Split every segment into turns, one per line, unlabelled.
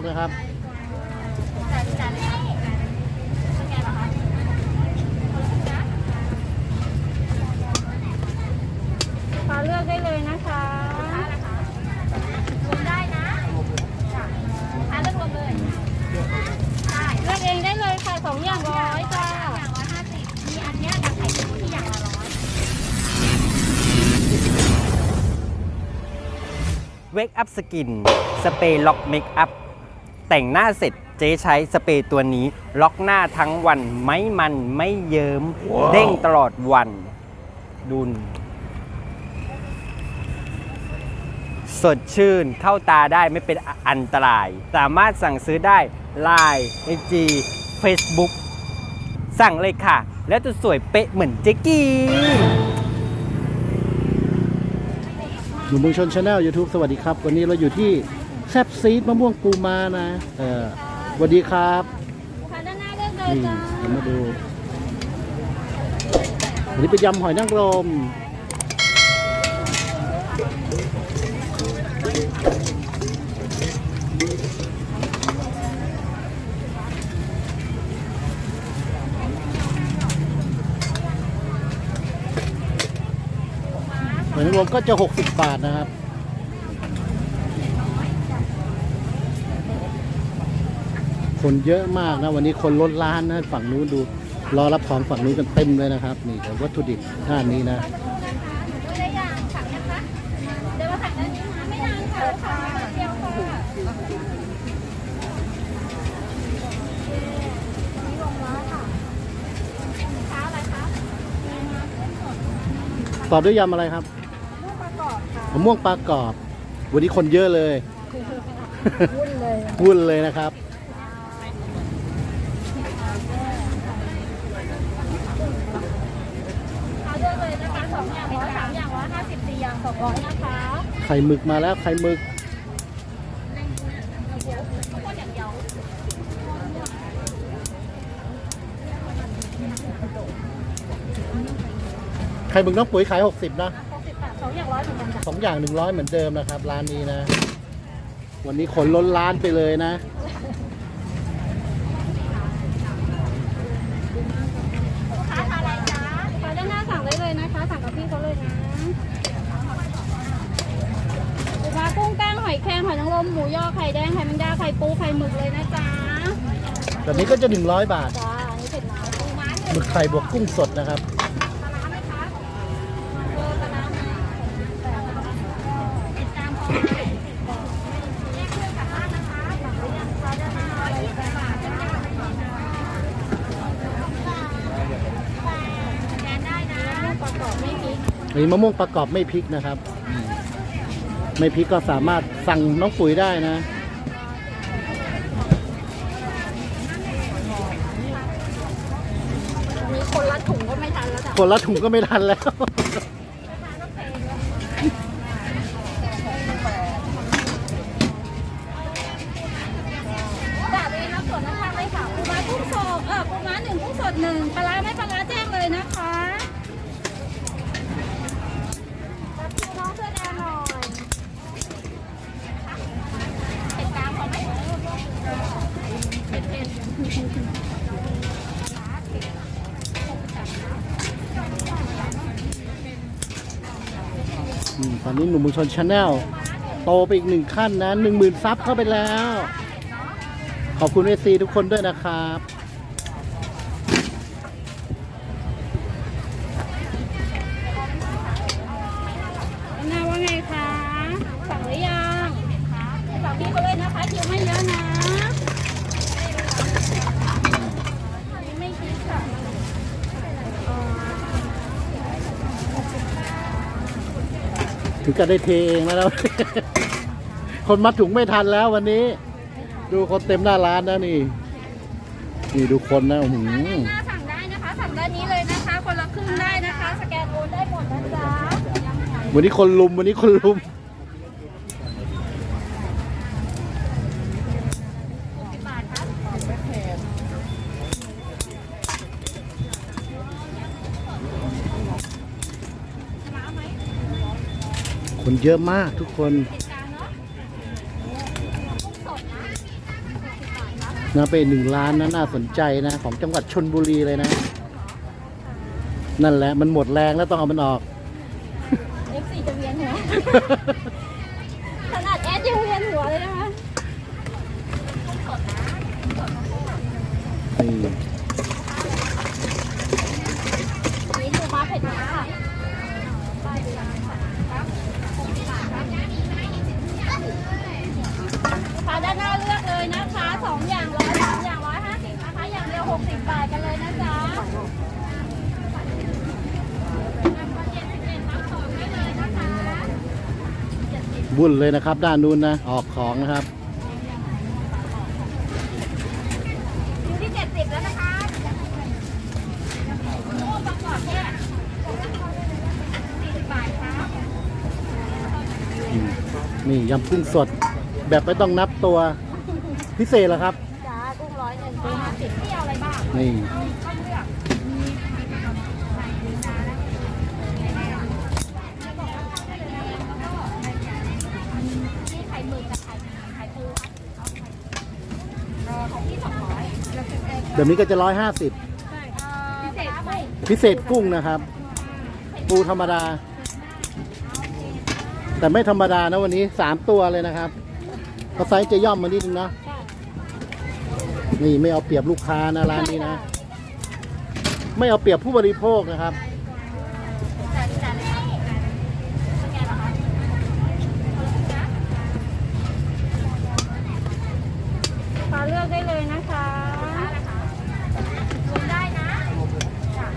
กนะครับ
จ่ายจ่ายเลยครับสแกนเหรอคะขอเลือกได้เลยนะคะรวมได้นะเลือกรวมเลยได้เลือกเองได้เลยค่ะสองอย่างร้อยจ้าอย่างร้อยห้าสิบมีอันเนี้ยกับไข่ที่อย่างละร้อย
Wake Up Skin สเปรย์ล็อกเมคอัพ แต่งหน้าเสร็จเจ๊ใช้สเปรย์ตัวนี้ ล็อกหน้าทั้งวันไม่มันไม่เยิม้มเด้งตลอดวัน ดุนสดชื่นเข้าตาได้ไม่เป็นอันตราย สามารถสั่งซื้อได้ Line IG Facebook สั่งเลยค่ะ แล้วจะสวยเป๊ะเหมือนเจ๊กี้
หนุ่มเมืองชนชาแนลยูทูบสวัสดีครับ วันนี้เราอยู่ที่ แซบซีดมะม่วงปูมานะ เออสวัสดีครับ
ค่ะด้านหน้าเลือกเลย
นี่
จ้า
เดี๋ยวมาดูอันนี้เป็นยำหอยนางรมหอยนางรมก็จะ 60 บาทนะครับ คนเยอะมากนะ วันนี้คนล้นร้านนะฝั่งนู้นดูรอรับของฝั่งนู้นกันเต็มเลยนะครับ นี่แต่วัตถุดิบท่านนี้นะ
ได้อย่างสั่งนะคะเดี๋ยวมาสั่งด้านนี้นะไม่นานค่ะสั่งมาเดียวค่ะนี่ลงแล้วค่ะเช้าอะไรคะ
ตอบด้วยยำอะไรครับ
ลูกประกอบค่ะ
มะม่วงปลากรอบ วันนี้คนเยอะเลย
วุ่นเลย
วุ่นเลยนะครับ
เอาเลือกเลยนะคะสองอย่างร้อยสามอย่างร้อยห้าสิบสี่อย่างสอง ร้อยนะคะ
ไข่หมึกมาแล้วไข่หมึก
คนอย่างเดียว
ไข่หมึกน้องปุ๋ยขาย 60 นะ
หกสิบบาทสองอย่างร้อยเหมือนกันจ้ะ
สองอย่าง 100 เหมือนเดิมนะครับ ร้านนี้นะ วันนี้คนล้นร้านไปเลยนะ
ลูกค้าทานอะไรจ๊ะลูกค้าด้านหน้าสั่งได้เลยนะคะ สั่งกับพี่เขาเลยนะลูกค้ากุ้งก้าง หอยแครงหอยนางรมหมูยอไข่แดงไข่แมงดาไข่ปูไข่หมึกเลยนะจ๊ะ
แบบนี้ก็จะ 100 บาท
จ้าอันนี้เผ็ดน้อยปูม้าหนึ่ง
หมึกไข่บวกกุ้งสดนะครับ
ปลาร้าไหมคะเออปลาร้าไหมติดตามพร้อมกันแยกเครื่องกลับบ้านนะคะสั่งหรือยังคะด้านหน้าอะไรแบบบาทด้านหน้าสแกนได้นะประกอบไม่พริก
มีมะม่วงประกอบไม่พริกนะครับ ไม่พริกก็สามารถสั่งน้องปุ๋ยได้นะ
มีคนละถุงก็ไม่ทันแล้วจ้ะ
คนละถุงก็ไม่ทันแล้ว
จ้ะเลยนะส่วนนะคะเลยค่ะปูม้ากุ้งสดเออปูม้าหนึ่งกุ้งสดหนึ่งปลาร้าไม่ปลาร้าแจ้งเลยนะคะรับคิวน้องเสื้อแดงหน่อยเผ็ดกลางพอไหมเผ็ดเผ็ด
อืม ตอนนี้หนุ่มมือชนชาแนลโตไปอีกหนึ่งขั้นนะหนึ่งหมื่นซับเข้าไปแล้ว ขอบคุณเอซีทุกคนด้วยนะครับ
หน้าว่าไงคะ สั่งหรือยังสั่งพี่เขาเลยนะคะคิวไม่เยอะนะนี่ไม่คิดค่ะ
ถึงกับได้เทเองแล้วนะคนมัดถุงไม่ทันแล้ววันนี้ ดูคนเต็มหน้าร้านนะนี่ นี่ดูคนนะอื้อหือ
หน้าสั่งได้นะคะสั่งด้านนี้เลยนะคะ คนละครึ่งได้นะคะ สแกนโอนได้หมดนะจ๊ะ
วันนี้คนลุมวันนี้คนลุม เยอะมากทุกคน
เหตุการณ์เนาะกุ้งสดนะ
นะเป็นหนึ่งร้านนะน่าสนใจนะ ของจังหวัดชนบุรีเลยนะ นั่นแหละมันหมดแรงแล้วต้องเอามันออก
F4 จะเวียนหัวขนาดแอดยังเวียนหัวเลยนะคะ
นี่
นี่คือม้าเผ็ดม้าค่ะลูกค้าด้านหน้าเลือกเลย นะคะสองอย่างร้อยสามอย่างร้อยห้าสิบนะคะ อย่างเดียวหกสิบบาทกันเลยนะจ๊ะรับของได้เลยนะคะ
วุ่นเลยนะครับ ด้านนู้นนะ ออกของนะครับ
อยู่ที่เจ็ดสิบแล้วนะคะโอ้ประกอบแค่สี่สิบบาทครับ
นี่ยำกุ้งสด แบบไม่ต้องนับตัว พิเศษเหรอครับ
จ้ากุ้งร้อยหนึ่งกุ้งห้าสิบที่เอาอะไรบ้าง
นี่
ต้องเลือกนี่ไข่หมึกกับไข่ไข่ปูครับเออของพี่สองร้อย
แบบนี้ก็จะร้อยห้าสิบ
ใช่พิเศษไม่
พิเศษกุ้งนะครับ ปูธรรมดา แต่ไม่ธรรมดานะวันนี้สามตัวเลยนะครับเพราะไซส์จะย่อมมานิดนึงนะ
ใช่
นี่ไม่เอาเปรียบลูกค้านะร้านนี้นะ ไม่เอาเปรียบผู้บริโภคนะครับ
จ่ายจ่ายแล้วเป็นไงล่ะคะขอเลือกได้เลยนะคะรวมได้นะจ้ะ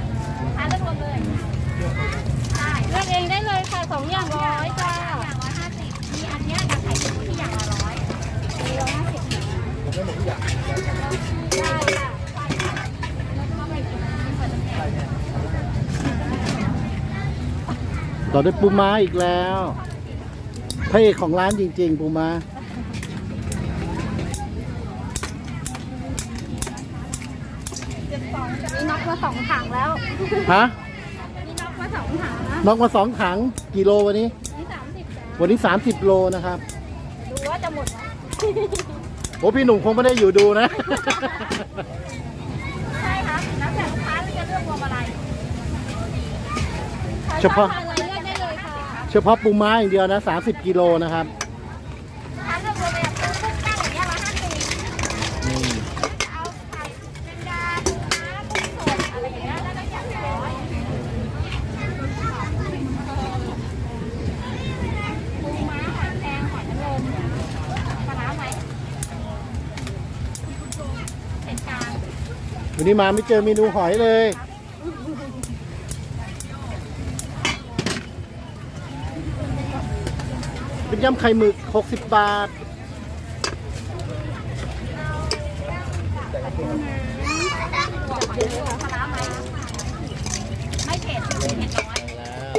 ทานเลือกรวมเลย ได้เลือกเองได้เลยค่ะสองอย่างร้อยจ้าอย่างร้อยห้าสิบมีอันเนี้ยกับไข่ปูที่อย่างละร้อยมีร้อยห้าสิบได้ค่ะแล้วก็ไปกินเปิดน้ำแข็ง
ต่อด้วยปูม้าอีกแล้วพระเอกของร้านจริง ๆ ปูม้า
นี่น็อกมาสองถังแล้ว
ฮะ
นี่น็อกมาสองถังนะ
น้องมาสองถังกี่โลวันนี้
นี่สามสิบจ้า
วันนี้ 30 โลนะครับ
ดูว่าจะหมดไหม
โอ้พี่หนุ่มคงไม่ได้อยู่ดูนะ
ใช่ครับแล้วแต่ลูกค้าจะเลือกรวมอะไร
เฉพาะ
ทานอะไรเลือกได้ เฉ
พาะปูม้าอย่างเดียวนะ 30 กิโลนะครับ
ทานเลือกรวมแบบกุ้งตั้งอย่างเงี้ยร้อยห้าสิบ
นี่
เอาไข่แมงดาปูม้ากุ้งสดอะไรอย่างเงี้ยแล้วก็อย่างร้อยปูม้าหอยแครงหอยนางรมปลาร้าไหมเผ็ดกลาง
วันนี้มาไม่เจอเมนูหอยเลย เป็นยำไข่หมึก 60 บาท
บางรมปลาร้าไม่เผ็ดเผ็ดน้อยแล้ว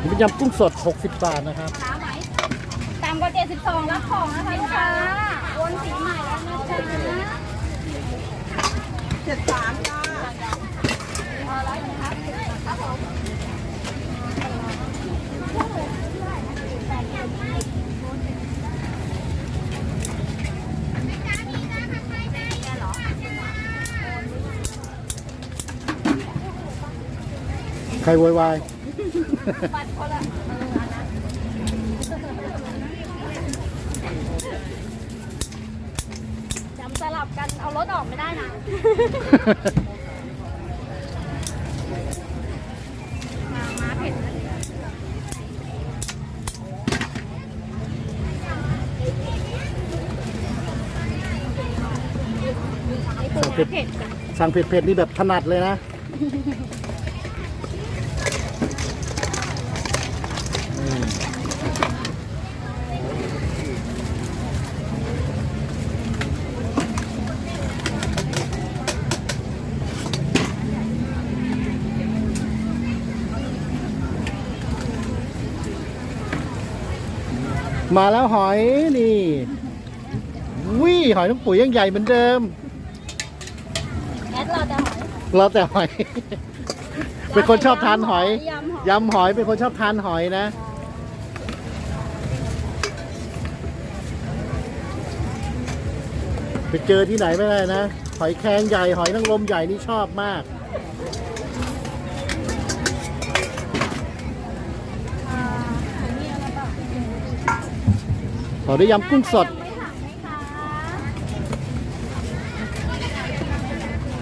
เป็นยำกุ้งสด 60 บาทนะครับ
ร้านไหนต่ำกว่า 72 รับของนะคะลูกค้าวนสีใหม่แล้วนะจ๊ะเจ็ดสามจ้าเออร้อยหนึ่งครับครับผม
ใครโวยวาย
บัตรคนละเอออันนั้นจำสลับกัน เอารถออกไม่ได้นะ มาม้าเผ็ดนะไอ้ปูม้าเผ็ดจ้ะ
สั่งเผ็ดๆนี่แบบถนัดเลยนะ มาแล้วหอยนี่วิหอยน้องปุ๋ยยังใหญ่เหมือนเดิม
เราแต่หอย
เราแต่หอย เป็นคนชอบทานหอย
ยำหอย
ยำหอยเป็นคนชอบทานหอยนะไปเจอที่ไหนไม่ได้นะ หอยแครงใหญ่หอยนางรมใหญ่นี่ชอบมาก ขอได้ยำกุ้งสด
ไม่ถังไหมคะ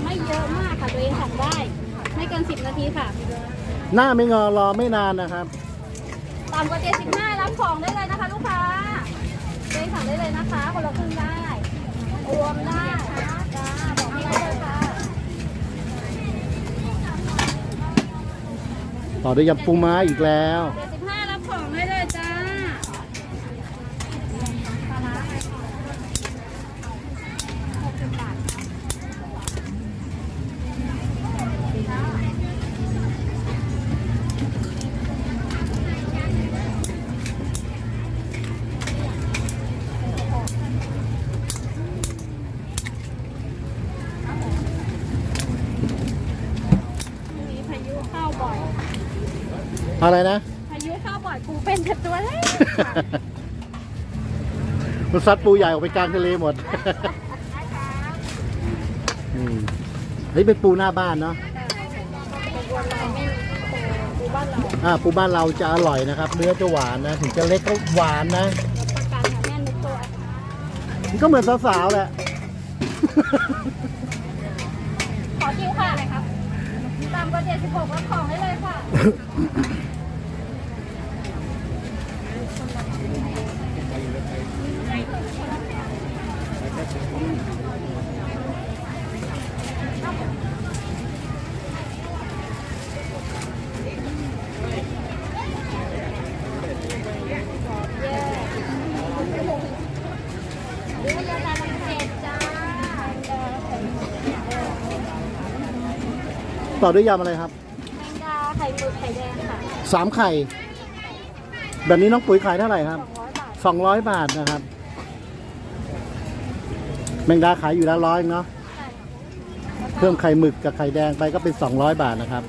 ไม่เยอะมากค่ะตัวเองสั่งได้ ไม่เกินสิบนาทีค่ะ
หน้าไม่งอรอไม่นานนะครับ
ต่ำกว่า75รับของได้เลยนะคะลูกค้าตัวเองสั่งได้เลยนะคะ คนละครึ่งได้รวมได้จ้าบอกไม่ได้เลยค่ะ
ต่อด้วยยำปูม้าอีกแล้ว
75รับของได้เลยจ้าปลาร้า60บาท มีพายุเข้าบ่อย
อะไรนะ
พายุเข้าบ่อยปูเป็นแต่ตัวเล็ก
มันซัดปูใหญ่ออกไปกลางทะเลหมดอืมเฮ้ยเป็นปูหน้าบ้านเนาะ
เป็นวันเราไม่ปูบ้านเรา
อ่าปูบ้านเราจะอร่อยนะครับ เนื้อจะหวานนะ ถึงจะเล็กก็หวานนะ
ประกันค่ะแม่นุกตัว
มันก็เหมือนสาวๆแหละ
ขอคิวค่ะเลยครับตามกว่า76รับของได้เลยค่ะ เย้ดูยาลาลังเจ็ดจ้า
ต่อด้วยยำอะไรครับ
แมงดาไข่หมึกไข่แดงค่ะ
สามไข่ แบบนี้น้องปุ๋ยขายเท่าไหร่ครับ
200บาท
สองร้อยบาทนะครับ แมงดาขายอยู่แล้วร้อยเนาะ
ใช่
เพิ่มไข่หมึกกับไข่แดงไปก็เป็น 200 บาทนะครับ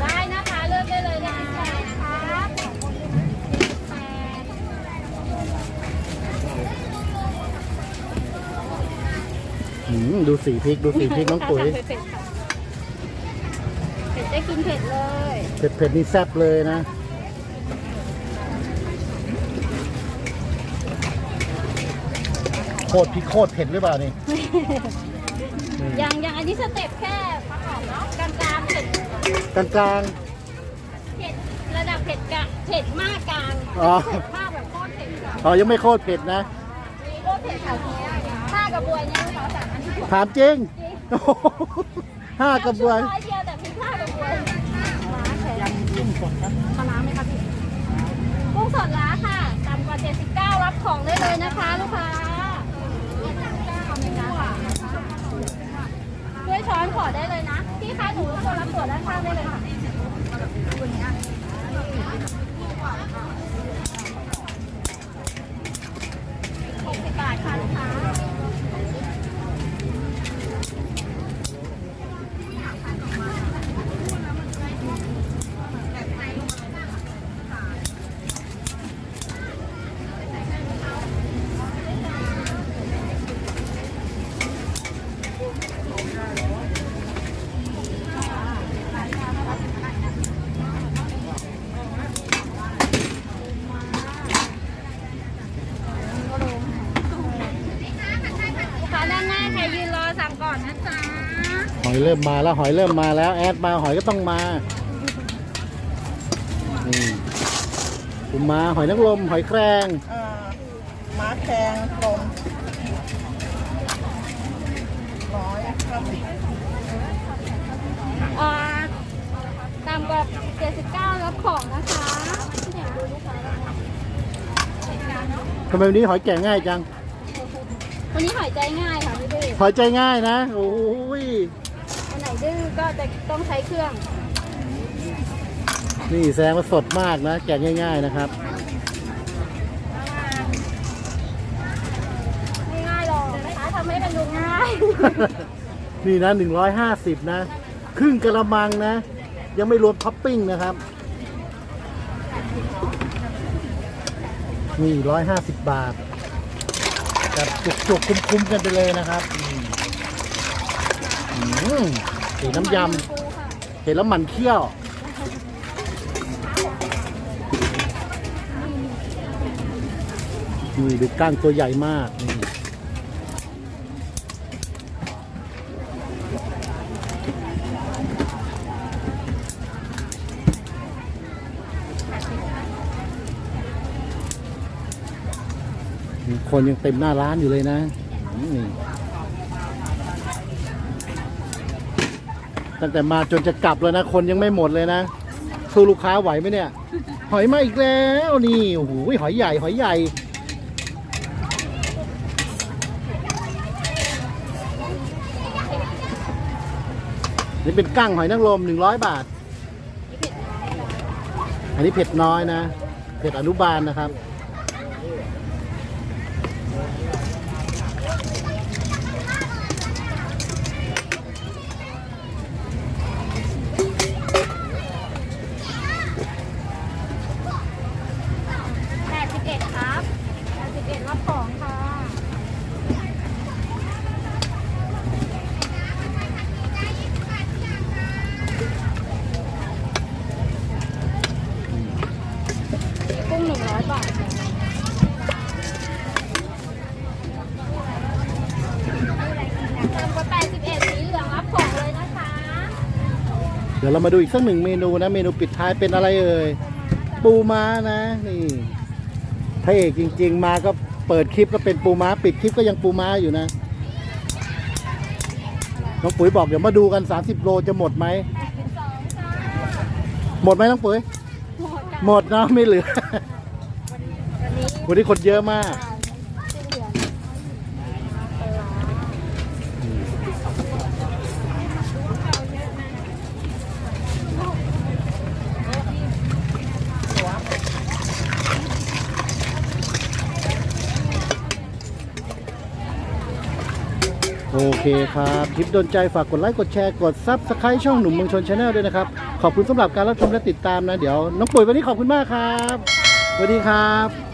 ได้นะคะเลือกได้เลยนะคะแปด
อืมดูสีพริกดูสีพริกน้องปุ๋ย
เผ็ดๆค่ะเผ็ด ได้กินเผ็ดเลย
เผ็ดเผ็ดนี่แซ่บเลยนะ โคตรพริกโคตรเผ็ดหรือเปล่านี่
ยังยังอันนี้สเต็ปแค่กลางกลางๆเผ็ด
กลางกลาง
เผ็ดระดับเผ็ดกะเผ็ดมากกลาง
อ๋อ
เผ็ดมากแบบโคตรเผ็ดค่ะ
ๆอ๋อ ยังไม่โคตรเผ็ดนะ
มีโคตรเผ็ดค่ะห้ากระบวยเนี่ยลูกค้าสั่งอันนี้ถูก
ถามจริงโอ้โหห้ากระบวย
ร้อยเดี สดครับปลาร้าไหมคะพี่กุ้งสดล้าค่ะต่ำกว่า 79 รับของได้เลยนะคะ ลูกค้าด้วยช้อนขอได้เลยนะ พี่คะหนูรบกวนรับตัวด้านข้างได้เลยค่ะหกสิบบาทค่ะลูกค้า ลูกค้าด้านหน้าใครยืนรอสั่งก่อนนะจ๊ะ
หอยเริ่มมาแล้วหอยเริ่มมาแล้ว แอดมาหอยก็ต้องมานี่ปูม้าหอยนางรมหอยแครง
เอ่อม้าแข็งลมร้อยครับ
อ่าตามกับ79รับของนะคะที่ไหนดูลูกค้าแล้วนะเหตุการณ์เนาะ
ทำไมวันนี้หอยแก่ง่ายจัง
วันนี้หายใจง่ายค่ะพี่ดื้อ
หอยใจง่ายนะโอ้ย
ซึ่งก็จะต้องใช้เครื่อง
นี่แซงมาสดมากนะ แกะง่าย ๆนะครับ
ง่ายๆหรอกนะคะทำให้มั
นดูง่าย นี่นะหนึ่งร้อยห้าสิบนะ ครึ่งกระมังนะ ยังไม่รวมท็อปปิ้งนะครับ นี่ร้150 บาทแบบจุกๆ คุ้มๆ กันไปเลยนะครับ อืม สีน้ำยำเห็นแล้วมันเคี้ยว นี่ดูก้างตัวใหญ่มากนี่คนยังเต็มหน้าร้านอยู่เลยนะนี่ ตั้งแต่มาจนจะกลับแล้วนะ คนยังไม่หมดเลยนะสู้ลูกค้าไหวไหมเนี่ย หอยมาอีกแล้วนี่โอ้โหหอยใหญ่หอยใหญ่นี่เป็นกั้งหอยนางรมหนึ่งร้อยบาท อันนี้เผ็ดน้อยนะ เผ็ดอนุบาลนะครับ
ดี๋ยวเรา
มาดูอีกสักหนึ่งเมนูนะ เมนูปิดท้ายเป็นอะไรเอ่ยปูม้านะ นี่พระเอกจริง ๆ มาก็เปิดคลิปก็เป็นปูม้า ปิดคลิปก็ยังปูม้าอยู่นะน้องปุ๋ยบอกเดี๋ยวมาดูกัน 30 โลจะหมดไหมหมดไหมน้องปุ๋ย
หมดนะ
ไม่เหลือ วันนี้คนเยอะมาก
สีเหลืองปลาร้า
โอ เคครับ คลิปโดนใจฝากกดไลค์ กดแชร์ กดซับสไครต์ช่องหนุ่มเมืองชนชาแนลด้วยนะครับ ขอบคุณสำหรับการรับชมและติดตามนะ เดี๋ยวน้องปุ๋ยวันนี้ขอบคุณมากครับสวัสดีครับ